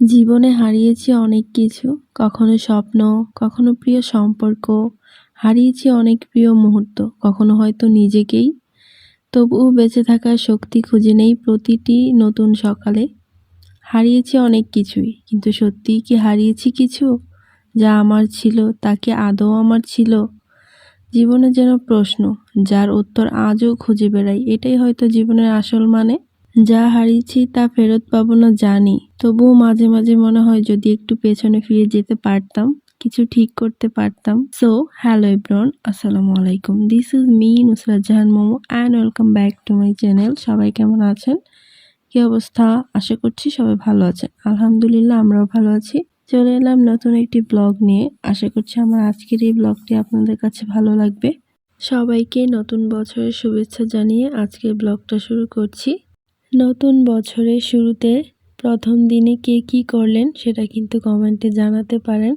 জীবনে হারিয়েছি অনেক কিছু। কখনো স্বপ্ন, কখনো প্রিয় সম্পর্ক, হারিয়েছি অনেক প্রিয় মুহূর্ত, কখনো হয়তো নিজেকেই। তবুও বেঁচে থাকার শক্তি খুঁজে নেই প্রতিটি নতুন সকালে। হারিয়েছি অনেক কিছুই, কিন্তু সত্যিই কি হারিয়েছি কিছু? যা আমার ছিল তাকে আদৌ আমার ছিল? জীবনে যেন প্রশ্ন, যার উত্তর আজও খুঁজে বেড়াই, এটাই হয়তো জীবনের আসল মানে? যা হারিয়েছি তা ফেরত পাবো না জানি। তবুও মাঝে মাঝে মনে হয় যদি একটু পেছনে ফিরে যেতে পারতাম, কিছু ঠিক করতে পারতাম। সো হ্যালো এব্রন আসসালামু আলাইকুম। This is me Nusrat Jahan Momo and welcome back to my channel সবাই কেমন আছেন? কি অবস্থা? আশা করছি সবাই ভালো আছেন। আলহামদুলিল্লাহ, আমরাও ভালো আছি। চলে এলাম নতুন একটি ব্লগ নিয়ে। আশা করছি আমার আজকের এই ব্লগটি আপনাদের কাছে ভালো লাগবে। সবাইকে নতুন বছরের শুভেচ্ছা জানিয়ে আজকের ব্লগটা শুরু করছি। নতুন বছরের শুরুতে প্রথম দিনে কে কী করলেন সেটা কিন্তু কমেন্টে জানাতে পারেন।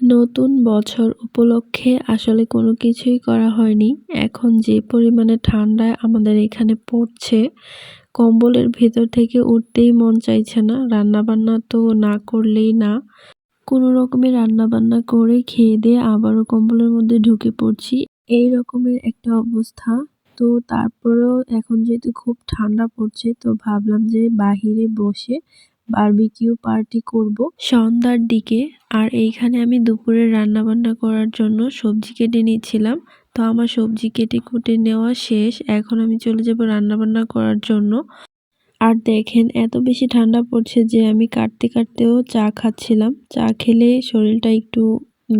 নতুন বছর উপলক্ষে আসলে কোনো কিছুই করা হয়নি। এখন যে পরিমাণে ঠান্ডায় আমাদের এখানে পড়ছে, কম্বলের ভেতর থেকে উঠতেই মন চাইছে না। রান্নাবান্না তো না করলেই না। কোনো রকমে রান্নাবান্না করে খেয়ে দিয়ে আবারও কম্বলের মধ্যে ঢুকে পড়ছি। এই রকমের একটা অবস্থা। তো তারপরেও এখন যেহেতু খুব ঠান্ডা পড়ছে, তো ভাবলাম যে বাহিরে বসে বারবিকিউ পার্টি করব। সন্ধ্যার দিকে আর এইখানে আমি দুপুরে রান্না বান্না করার জন্য সবজি কেটে নিয়েছিলাম তো আমার সবজি কেটে কুটে নেওয়া শেষ, এখন আমি চলে যাব রান্না বান্না করার জন্য। আর দেখেন, এত বেশি ঠান্ডা পড়ছে যে আমি কাটতে কাটতেও চা খাচ্ছিলাম। চা খেলে শরীরটা একটু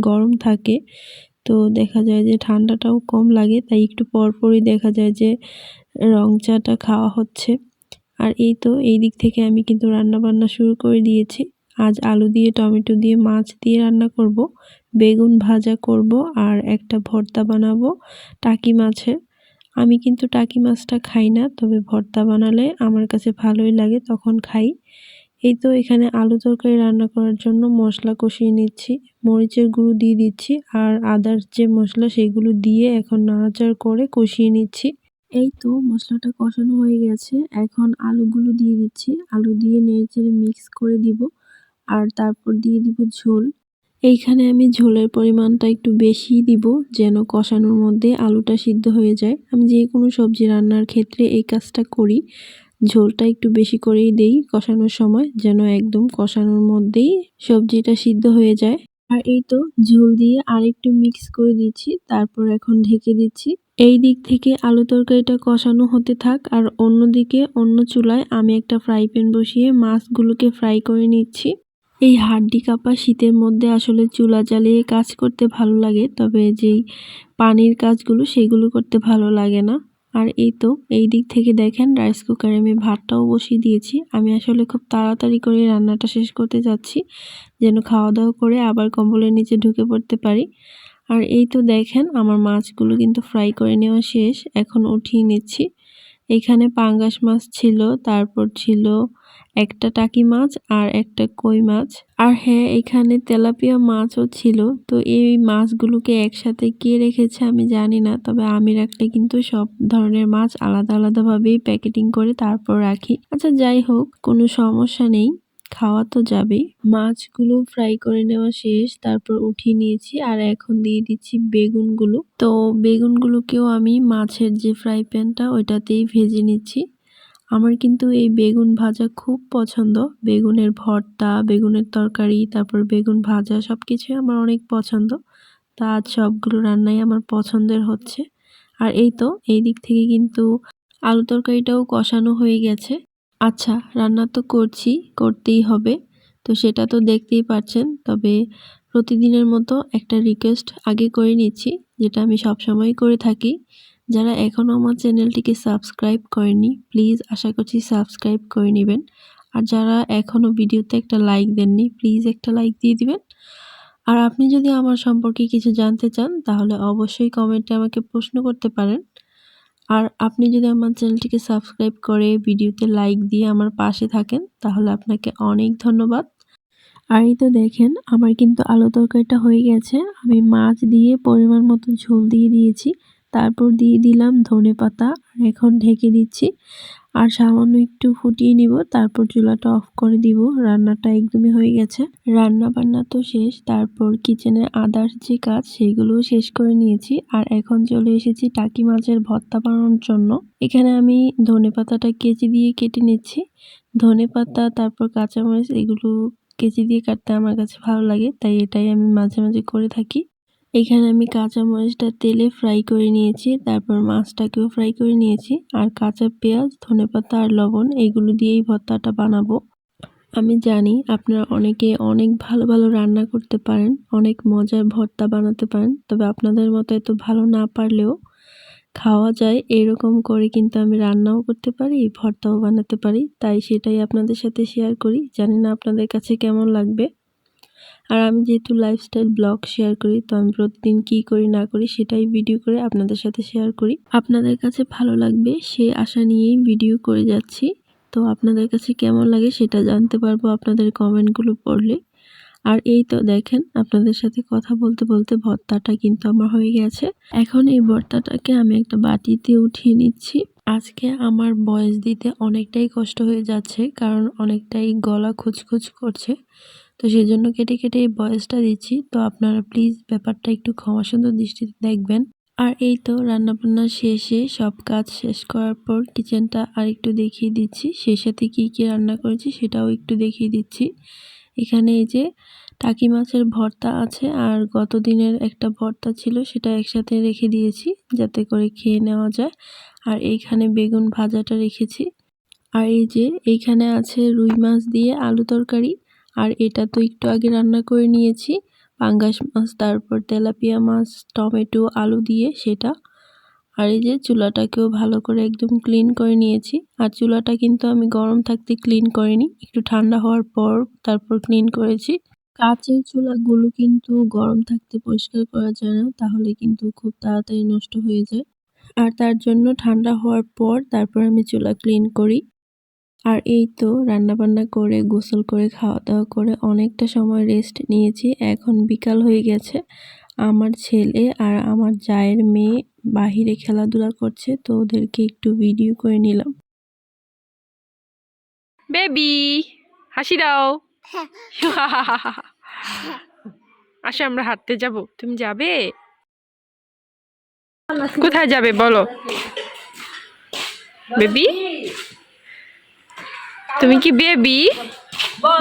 গরম থাকে। তো দেখা যায় যে ঠান্ডাটাও কম লাগে, তাই একটু পরপরই দেখা যায় যে রং চাটা খাওয়া হচ্ছে। আর এই তো এই দিক থেকে আমি কিন্তু রান্না বান্না শুরু করে দিয়েছি। আজ আলু দিয়ে, টমেটো দিয়ে, মাছ দিয়ে রান্না করব। বেগুন ভাজা করব আর একটা ভর্তা বানাবো টাকি মাছের। আমি কিন্তু টাকি মাছটা খাই না, তবে ভর্তা বানালে আমার কাছে ভালোই লাগে, তখন খাই। এই তো এখানে আলু তরকারি রান্না করার জন্য মশলা কষিয়ে নিচ্ছি। মরিচের গুঁড়ো দিয়ে দিচ্ছি আর আদার্স যে মশলা সেগুলো দিয়ে এখন নাড়াচাড় করে কষিয়ে নিচ্ছি। এই তো মশলাটা কষানো হয়ে গেছে। এখন আলুগুলো দিয়ে দিচ্ছি। আলু দিয়ে নেড়েচেড়ে মিক্স করে দিব আর তারপর দিয়ে দিব ঝোল। এইখানে আমি ঝোলের পরিমাণটা একটু বেশি দিব যেন কষানোর মধ্যে আলুটা সিদ্ধ হয়ে যায়। আমি যে কোনো সবজি রান্নার ক্ষেত্রে এই কাজটা করি। ঝোলটা একটু বেশি করেই দেই কষানোর সময়, যেন একদম কষানোর মধ্যেই সবজিটা সিদ্ধ হয়ে যায়। আর এই তো ঝোল দিয়ে আর একটু মিক্স করে দিচ্ছি, তারপর এখন ঢেকে দিচ্ছি। এই দিক থেকে আলু তরকারিটা কষানো হতে থাক, আর অন্যদিকে অন্য চুলায় আমি একটা ফ্রাই প্যান বসিয়ে মাছগুলোকে ফ্রাই করে নিচ্ছি। এই হাড্ডি কাপা শীতের মধ্যে আসলে চুলা জ্বালিয়ে কাজ করতে ভালো লাগে, তবে যেই পানির কাজগুলো সেগুলো করতে ভালো লাগে না। আর এই তো, এই দিক থেকে দেখেন রাইস কুকারে আমি ভাতটাও বসিয়ে দিয়েছি। আমি আসলে খুব তাড়াতাড়ি করে রান্নাটা শেষ করতে যাচ্ছি, যেন খাওয়া দাওয়া করে আবার কম্বলের নিচে ঢুকে পড়তে পারি। আর এই তো দেখেন আমার মাছগুলো কিন্তু ফ্রাই করে নেওয়া শেষ, এখন উঠিয়ে নিচ্ছি। এখানে পাঙ্গাস মাছ ছিল, তারপর ছিল একটা টাকি মাছ আর একটা কই মাছ। আর হ্যাঁ এখানে তেলাপিয়া মাছও ছিল। তো এই মাছগুলোকে একসাথে কে রেখেছে আমি জানি না, তবে আমি রাখলে কিন্তু সব ধরনের মাছ আলাদা আলাদাভাবেই প্যাকেটিং করে তারপর রাখি। আচ্ছা যাই হোক, কোনো সমস্যা নেই, খাওয়া তো যাবেই। মাছগুলো ফ্রাই করে নেওয়া শেষ, তারপর উঠিয়ে নিয়েছি আর এখন দিয়ে দিচ্ছি বেগুনগুলো। তো বেগুনগুলোকেও আমি মাছের যে ফ্রাই প্যানটা ওইটাতেই ভেজে নিচ্ছি। আমার কিন্তু এই বেগুন ভাজা খুব পছন্দ। বেগুনের ভর্তা, বেগুনের তরকারি, তারপর বেগুন ভাজা সব কিছুই আমার অনেক পছন্দ। তা আজ সবগুলো রান্নাই আমার পছন্দের হচ্ছে। আর এই তো, এই দিক থেকে কিন্তু আলু তরকারিটাও কষানো হয়ে গেছে। আচ্ছা রান্না তো করছি, করতেই হবে। তো সেটা তো দেখতেই পাচ্ছেন তবে প্রতিদিনের মতো একটা রিকোয়েস্ট আগে করে নিচ্ছি, যেটা আমি সবসময় করে থাকি। যারা এখনও আমার চ্যানেলটিকে সাবস্ক্রাইব করেনি প্লিজ আশা করছি সাবস্ক্রাইব করে নেবেন। আর যারা এখনও ভিডিওতে একটা লাইক দেননি প্লিজ একটা লাইক দিয়ে দিবেন। আর আপনি যদি আমার সম্পর্কে কিছু জানতে চান, তাহলে অবশ্যই কমেন্টে আমাকে প্রশ্ন করতে পারেন। আর আপনি যদি আমার চ্যানেলটিকে সাবস্ক্রাইব করে ভিডিওতে লাইক দিয়ে আমার পাশে থাকেন, তাহলে আপনাকে অনেক ধন্যবাদ। আর এই তো দেখেন, আমার কিন্তু আলু তরকারিটা হয়ে গেছে। আমি মাছ দিয়ে পরিমাণ মতো ঝোল দিয়ে দিয়েছি। তারপর দিয়ে দিলাম ধনে পাতা, আর এখন ঢেকে দিচ্ছি। আর সামান্য একটু ফুটিয়ে নিব, তারপর চুলাটা অফ করে দিব। রান্নাটা একদমই হয়ে গেছে। রান্না বান্না তো শেষ, তারপর কিচেনে আদার্স যে কাজ, সেগুলোও শেষ করে নিয়েছি। আর এখন চলে এসেছি টাকি মাছের ভর্তা বানানোর জন্য। এখানে আমি ধনে পাতাটা কেচি দিয়ে কেটে নিচ্ছি। ধনে পাতা, তারপর কাঁচামরিচ, এগুলো কেচি দিয়ে কাটতে আমার কাছে ভালো লাগে, তাই এটাই আমি মাঝে মাঝে করে থাকি। এখানে আমি কাঁচা মরিচটা তেলে ফ্রাই করে নিয়েছি, তারপর মাছটাকেও ফ্রাই করে নিয়েছি, আর কাঁচা পেঁয়াজ, ধনেপাতা আর লবণ এগুলো দিয়েই ভর্তাটা বানাবো। আমি জানি আপনারা অনেকে অনেক ভালো ভালো রান্না করতে পারেন, অনেক মজার ভর্তা বানাতে পারেন, তবে আপনাদের মতো এত ভালো না পারলেও খাওয়া যায়, এরকম করে কিন্তু আমি রান্নাও করতে পারি, ভর্তাও বানাতে পারি, তাই সেটাই আপনাদের সাথে শেয়ার করি। জানি না আপনাদের কাছে কেমন লাগবে। আর আমি যেহেতু লাইফস্টাইল ব্লগ শেয়ার করি, তো আমি প্রতিদিন কি করি, না করি সেটাই ভিডিও করে আপনাদের সাথে শেয়ার করি। আপনাদের কাছে ভালো লাগবে সে আশা নিয়েই ভিডিও করে যাচ্ছি। তো আপনাদের কাছে কেমন লাগে সেটা জানতে পারব আপনাদের কমেন্টগুলো পড়লে। আর এই তো দেখেন, আপনাদের সাথে কথা বলতে বলতে ভর্তাটা কিন্তু আমার হয়ে গেছে। এখন এই ভর্তাটাকে আমি একটা বাটিতে উঠিয়ে নিচ্ছি। আজকে আমার বয়স দিতে অনেকটাই কষ্ট হয়ে যাচ্ছে, কারণ অনেকটাই গলা খুচখুচ করছে। তো সেই জন্য কেটে কেটে এই বয়সটা দিচ্ছি। তো আপনারা প্লিজ ব্যাপারটা একটু ক্ষমা সুন্দর দৃষ্টিতে দেখবেন। আর এই তো রান্নাবান্না শেষে সব কাজ শেষ করার পর কিচেনটা আর একটু দেখিয়ে দিচ্ছি। সেই সাথে কী কী রান্না করেছি সেটাও একটু দেখিয়ে দিচ্ছি। এখানে এই যে টাকি মাছের ভর্তা আছে আর গত দিনের একটা ভর্তা ছিল সেটা একসাথে রেখে দিয়েছি যাতে করে খেয়ে নেওয়া যায়। আর এইখানে বেগুন ভাজাটা রেখেছি। আর এই যে এইখানে আছে রুই মাছ দিয়ে আলু তরকারি। আর এটা তো একটু আগে রান্না করে নিয়েছি। পাঙ্গাস মাছ, তারপর তেলাপিয়া মাছ, টমেটো, আলু দিয়ে সেটা। আর এই যে চুলাটাকেও ভালো করে একদম ক্লিন করে নিয়েছি। আর চুলাটা কিন্তু আমি গরম থাকতে ক্লিন করিনি। একটু ঠান্ডা হওয়ার পর তারপর ক্লিন করেছি। কাচের চুলাগুলো কিন্তু গরম থাকতে পরিষ্কার করা যায় না, তাহলে কিন্তু খুব তাড়াতাড়ি নষ্ট হয়ে যায়। আর তার জন্য ঠান্ডা হওয়ার পর তারপর আমি চুলা ক্লিন করি। আর এই তো রান্নাবান্না করে গোসল করে খাওয়া দাওয়া করে অনেকটা সময় রেস্ট নিয়েছি। এখন বিকাল হয়ে গেছে। আমার ছেলে আর আমার জায়ের মেয়ে বাহিরে খেলাধুলা করছে তো ওদেরকে একটু ভিডিও করে নিলাম। বেবি হাসি দাও। আসো আমরা হাঁটতে যাব। তুমি যাবে? কোথায় যাবে বলো? বেবি তুমি কি বেবি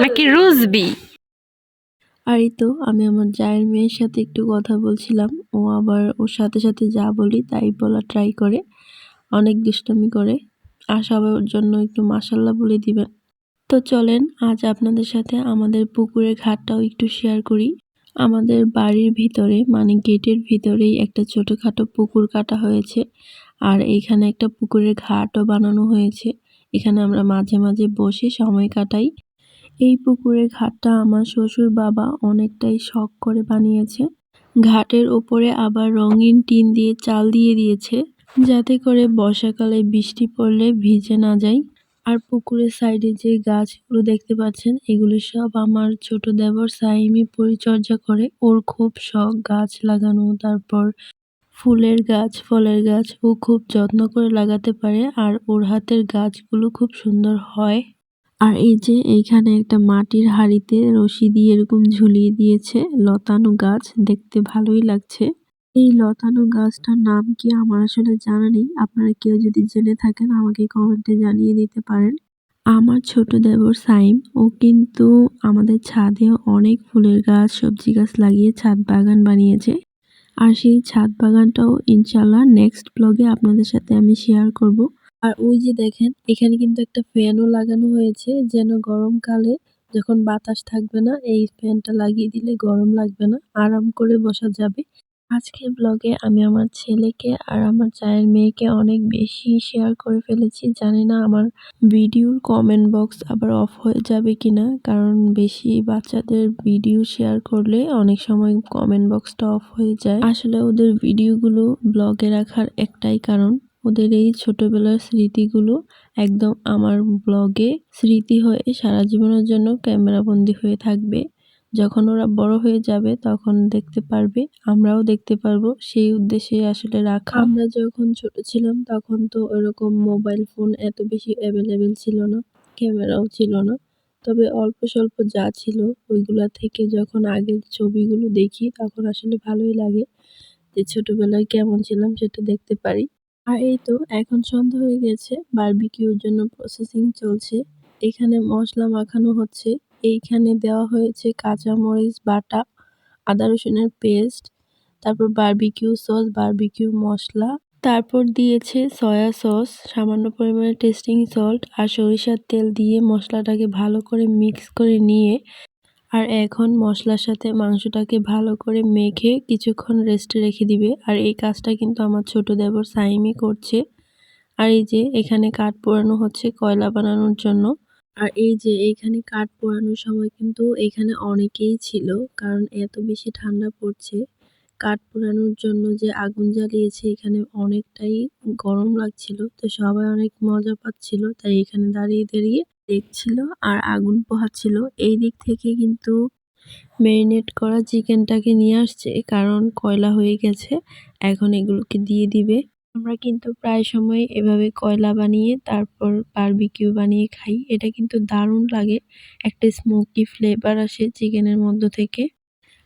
নাকি রুজবি আর তো, আমি আমার জায়ের মেয়ের সাথে একটু কথা বলছিলাম। ও আবার ওর সাথে সাথে যা বলি তাই বলা ট্রাই করে, অনেক দুষ্টমি করে। আর সবাই ওর জন্য একটু মাসাল্লাহ বলে দিবেন তো চলেন, আজ আপনাদের সাথে আমাদের পুকুরের ঘাটটাও একটু শেয়ার করি। আমাদের বাড়ির ভিতরে মানে গেটের ভিতরেই একটা ছোটোখাটো পুকুর কাটা হয়েছে। আর এইখানে একটা পুকুরের ঘাটও বানানো হয়েছে। এখানে আমরা মাঝে মাঝে বসে সময় কাটাই। এই পুকুরের ঘাটটা আমার শ্বশুর বাবা অনেকটাই শখ করে বানিয়েছে। ঘাটের ওপরে আবার রঙিন টিন দিয়ে চাল দিয়ে দিয়েছে, যাতে করে বর্ষাকালে বৃষ্টি পড়লে ভিজে না যায়। আর পুকুরের সাইডে যে গাছগুলো দেখতে পাচ্ছেন, এগুলো সব আমার ছোট দেবর সাইমি পরিচর্যা করে। ওর খুব শখ গাছ লাগানো, তারপর ফুলের গাছ, ফলের গাছ ও খুব যত্ন করে লাগাতে পারে আর ওর হাতের গাছগুলো খুব সুন্দর হয়। আর এই যে এইখানে একটা মাটির হাড়িতে রশি দিয়ে এরকম ঝুলিয়ে দিয়েছে লতানো গাছ, দেখতে ভালোই লাগছে। এই লতানো গাছটার নাম কি আমার আসলে জানা নেই, আপনারা কেউ যদি জেনে থাকেন আমাকে কমেন্টে জানিয়ে দিতে পারেন। আমার ছোট দেবর সাইম, ও কিন্তু আমাদের ছাদে অনেক ফুলের গাছ, সবজি গাছ লাগিয়ে ছাদ বাগান বানিয়েছে। আর সেই ছাদ বাগানটাও ইনশাল্লাহ নেক্সট ব্লগে আপনাদের সাথে আমি শেয়ার করব। আর ওই যে দেখেন, এখানে কিন্তু একটা ফ্যানও লাগানো হয়েছে, যেন গরমকালে যখন বাতাস থাকবে না, এই ফ্যানটা লাগিয়ে দিলে গরম লাগবে না, আরাম করে বসা যাবে। আজকের ব্লগে আমি আমার ছেলেকে আর আমার চায়ের মেয়েকে অনেক বেশি শেয়ার করে ফেলেছি। জানি না আমার ভিডিওর কমেন্ট বক্স আবার অফ হয়ে যাবে কিনা, কারণ বেশি বাচ্চাদের ভিডিও শেয়ার করলে অনেক সময় কমেন্ট বক্সটা অফ হয়ে যায়। আসলে ওদের ভিডিওগুলো ব্লগে রাখার একটাই কারণ, ওদের এই ছোটবেলার স্মৃতিগুলো একদম আমার ব্লগে স্মৃতি হয়ে সারা জীবনের জন্য ক্যামেরাবন্দি হয়ে থাকবে। যখন ওরা বড় হয়ে যাবে তখন দেখতে পারবে, আমরাও দেখতে পারব। সেই উদ্দেশ্যে আসলে রাখা। আমরা যখন ছোট ছিলাম তখন তো ওরকম মোবাইল ফোন এত বেশি অ্যাভেলেবেল ছিল না ক্যামেরাও ছিল না। তবে অল্প স্বল্প যা ছিল ওইগুলা থেকে যখন আগের ছবিগুলো দেখি তখন আসলে ভালোই লাগে যে ছোটবেলায় কেমন ছিলাম সেটা দেখতে পারি। আর এই তো এখন সন্ধ্যা হয়ে গেছে বারবিকিউর জন্য প্রসেসিং চলছে। এখানে মশলা মাখানো হচ্ছে। এইখানে দেওয়া হয়েছে কাঁচামরিচ বাটা, আদা রসুনের পেস্ট, তারপর বারবিকিউ সস, বারবিকিউ মশলা। তারপর দিয়েছে সয়া সস, সামান্য পরিমাণে টেস্টিং সল্ট আর সরিষার তেল দিয়ে মশলাটাকে ভালো করে মিক্স করে নিয়ে আর এখন মশলার সাথে মাংসটাকে ভালো করে মেখে কিছুক্ষণ রেস্টে রেখে দিবে। আর এই কাজটা কিন্তু আমার ছোট দেবর সাইমই করছে। আর এই যে এখানে কাঠ পোড়ানো হচ্ছে কয়লা বানানোর জন্য। আর এই যে এইখানে কাঠ পোড়ানোর সময় কিন্তু এখানে অনেকেই ছিল, কারণ এত বেশি ঠান্ডা পড়ছে। কাঠ পোড়ানোর জন্য যে আগুন জ্বালিয়েছে, এখানে অনেকটাই গরম লাগছিল। তো সবাই অনেক মজা পাচ্ছিল, তাই এখানে দাঁড়িয়ে দাঁড়িয়ে দেখছিল আর আগুন পোহাচ্ছিল। এই দিক থেকে কিন্তু ম্যারিনেট করা চিকেনটাকে নিয়ে আসছে, কারণ কয়লা হয়ে গেছে। এখন এগুলোকে দিয়ে দিবে। আমরা কিন্তু প্রায় সময় এভাবে কয়লা বানিয়ে তারপর বারবিকিউ বানিয়ে খাই। এটা কিন্তু দারুণ লাগে। একটা স্মোকি ফ্লেভার আসে চিকেনের মধ্য থেকে।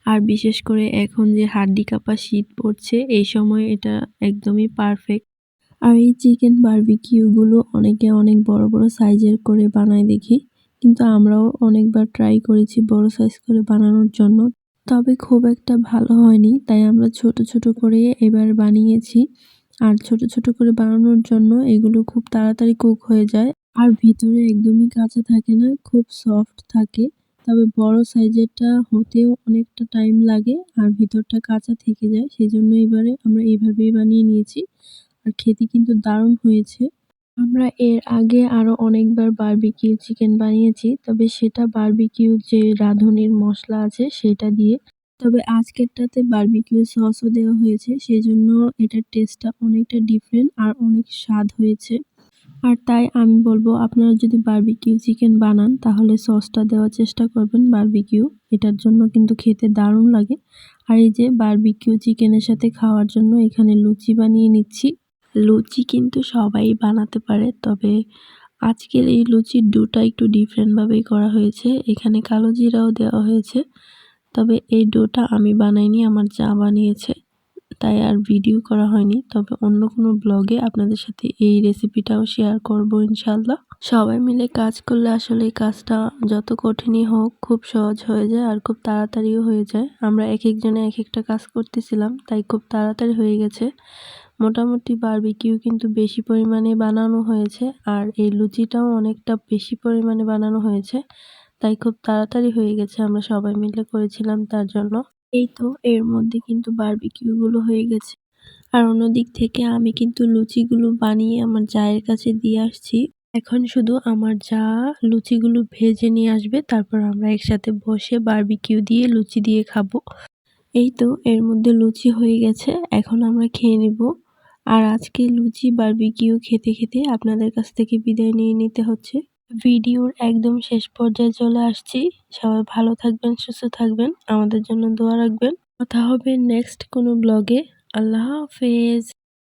আর বিশেষ করে এখন যে হাড্ডি কাপা শীত পড়ছে, এই সময় এটা একদমই পারফেক্ট আর এই চিকেন বারবিকিউগুলো অনেকে অনেক বড় বড় সাইজের করে বানায় দেখি। কিন্তু আমরাও অনেকবার ট্রাই করেছি বড় সাইজ করে বানানোর জন্য। তবে খুব একটা ভালো হয়নি, তাই আমরা ছোট ছোট করে এবার বানিয়েছি। আর ছোট ছোট করে বানানোর জন্য এগুলো খুব তাড়াতাড়ি কুক হয়ে যায়। আর ভিতরে একদমই কাঁচা থাকে না, খুব সফট থাকে। তবে বড় সাইজেরটা হতেও অনেকটা টাইম লাগে আর ভিতরটা কাঁচা থেকে যায়। সেই জন্য এবারে আমরা এইভাবেই বানিয়ে নিয়েছি। আর খেতে কিন্তু দারুণ হয়েছে। আমরা এর আগে আরও অনেকবার বারবিকিউ চিকেন বানিয়েছি। তবে সেটা বারবিকিউ যে রাঁধুনির মশলা আছে সেটা দিয়ে তবে আজকেরটাতে বারবিকিউ সসও দেওয়া হয়েছে সেই জন্য এটার টেস্টটা অনেকটা ডিফারেন্ট আর অনেক স্বাদ হয়েছে। আর তাই আমি বলব, আপনারা যদি বারবিকিউ চিকেন বানান, তাহলে সসটা দেওয়ার চেষ্টা করবেন বারবিকিউ এটার জন্য কিন্তু খেতে দারুণ লাগে। আর এই যে বারবিকিউ চিকেনের সাথে খাওয়ার জন্য এখানে লুচি বানিয়ে নিচ্ছি। লুচি কিন্তু সবাই বানাতে পারে, তবে আজকের এই লুচির ডোটা একটু ডিফারেন্টভাবেই করা হয়েছে। এখানে কালো জিরাও দেওয়া হয়েছে। তবে এই ডোটা আমি বানাইনি, আমার যা বানিয়েছে, তাই আর ভিডিও করা হয়নি। তবে অন্য কোনো ব্লগে আপনাদের সাথে এই রেসিপিটাও শেয়ার করব ইনশাল্লাহ সবাই মিলে কাজ করলে আসলে এই কাজটা যত কঠিনই হোক, খুব সহজ হয়ে যায় আর খুব তাড়াতাড়িও হয়ে যায়। আমরা এক একজনে এক একটা কাজ করতেছিলাম, তাই খুব তাড়াতাড়ি হয়ে গেছে। মোটামুটি বারবিকিউ কিন্তু বেশি পরিমাণে বানানো হয়েছে আর এই লুচিটাও অনেকটা বেশি পরিমাণে বানানো হয়েছে। তাই খুব তাড়াতাড়ি হয়ে গেছে, আমরা সবাই মিলে করেছিলাম তার জন্য। এই তো, এর মধ্যে কিন্তু বারবিকিউগুলো হয়ে গেছে। আর অন্যদিক থেকে আমি কিন্তু লুচিগুলো বানিয়ে আমার জায়ের কাছে দিয়ে আসছি। এখন শুধু আমার যা লুচিগুলো ভেজে নিয়ে আসবে, তারপর আমরা একসাথে বসে বারবিকিউ দিয়ে লুচি দিয়ে খাব। এই তো, এর মধ্যে লুচি হয়ে গেছে, এখন আমরা খেয়ে নিব। আর আজকে লুচি বারবিকিউ খেতে খেতে আপনাদের কাছ থেকে বিদায় নিয়ে নিতে হচ্ছে। ভিডিওর একদম শেষ পর্যায়ে চলে আসছি। সবাই ভালো থাকবেন, সুস্থ থাকবেন। আমাদের জন্য দোয়া রাখবেন। কথা হবে নেক্সট কোনো ব্লগে আল্লাহ হাফেজ।